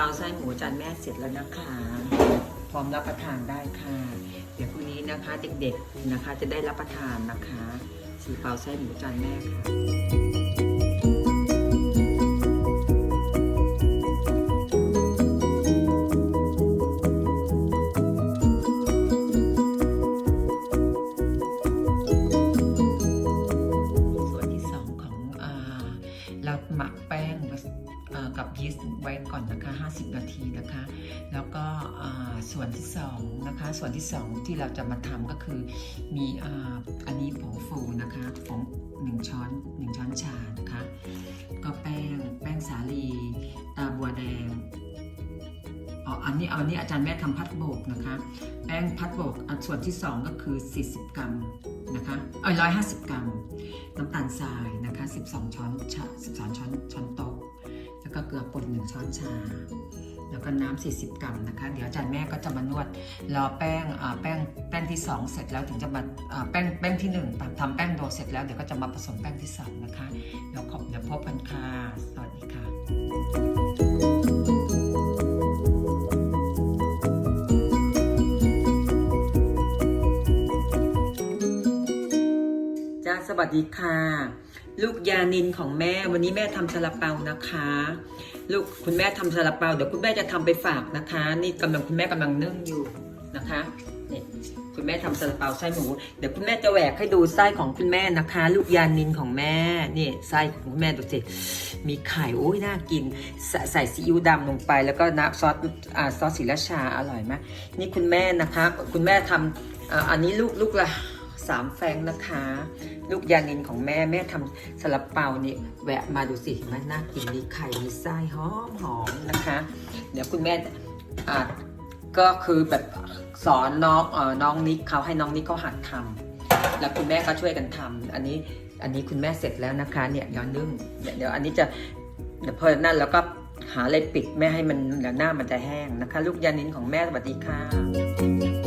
เสร็จแล้วนะคะ พร้อมรับประทานได้ค่ะ เดี๋ยวพรุ่งนี้นะคะเด็กๆนะคะจะได้รับประทานนะคะสีเปาไส้หมูจานแม่ค่ะส่วนที่สองของอเราหมักแป้ง กับยีสต์ไว้ก่อนนะคะ 50 นาทีนะคะ แล้วก็ส่วนที่สองนะคะ ส่วนที่สองที่เราจะมาทำก็คือมีอ,อันนี้ผงฟูนะคะผงหนึ่งช้อนหนึ่งช้อนชานะคะ ก็แป้งแป้งสาลีตาบัวแดงอ๋ออันนี้เอาอันนี้อาจารย์แม่ทำพัดโบกนะคะ แป้งพัดโบกส่วนที่สองก็คือ 40 กรัมนะคะเอ้ย150กรัม น้ำตาลทรายนะคะ 12 ช้อนชา12 ช้อนช้อนโต๊ะ ก็เกลือป่น1ช้อนชา แล้วก็น้ำ40 กรัมนะคะ เดี๋ยวอาจารย์แม่ก็จะมานวดรอแป้งอ่าแป้งแป้งที่ 2 เสร็จแล้วถึงจะมาอ่าแป้งแป้งที่1ทำแป้งโดเสร็จแล้วเดี๋ยวก็จะมาผสมแป้งที่2นะคะเดี๋ยวขอบเดี๋ยวพบกันค่ะสวัสดี สวัสดีค่ะ ลูกยานินของแม่วันนี้แม่ทำซาลาเปานะคะ ลูกคุณแม่ทำซาลาเปาเดี๋ยวคุณแม่จะทำไปฝากนะคะ นี่กำลังคุณแม่กำลังนึ่งอยู่นะคะเนี่ยคุณแม่ทำซาลาเปาไส้หมูเดี๋ยวคุณแม่จะแหวกให้ดูไส้ของคุณแม่นะคะ ลูกยานินของแม่นี่ไส้ของคุณแม่ดูสิมีไข่โอ้ยน่ากินใส่ใส่ซีอิ๊วดำลงไป แล้วก็น้ำซอสอ่าซอสสีราชาอร่อยมากนี่คุณแม่นะคะ คุณแม่ทำอ่าอันนี้ลูกลูกละ สามแฟงนะคะ ลูกยานินของแม่แม่ทำซาลาเปานี่แวะมาดูสิเห็นไหมน่ากินมีไข่มีไส้หอมหอมนะคะ เดี๋ยวคุณแม่อ่าก็คือแบบสอนน้องเอ่อน้องนิกเขาให้น้องนิกเขาหัดทำแล้วคุณแม่ก็ช่วยกันทำอันนี้อันนี้คุณแม่เสร็จแล้วนะคะเนี่ยย้อนนึ่งเดี๋ยวเดี๋ยวอันนี้จะเดี๋ยวพอนั่นแล้วก็หาอะไรปิดไม่ให้มันเดี๋ยวหน้ามันจะแห้งนะคะ ลูกยานินของแม่สวัสดีค่ะ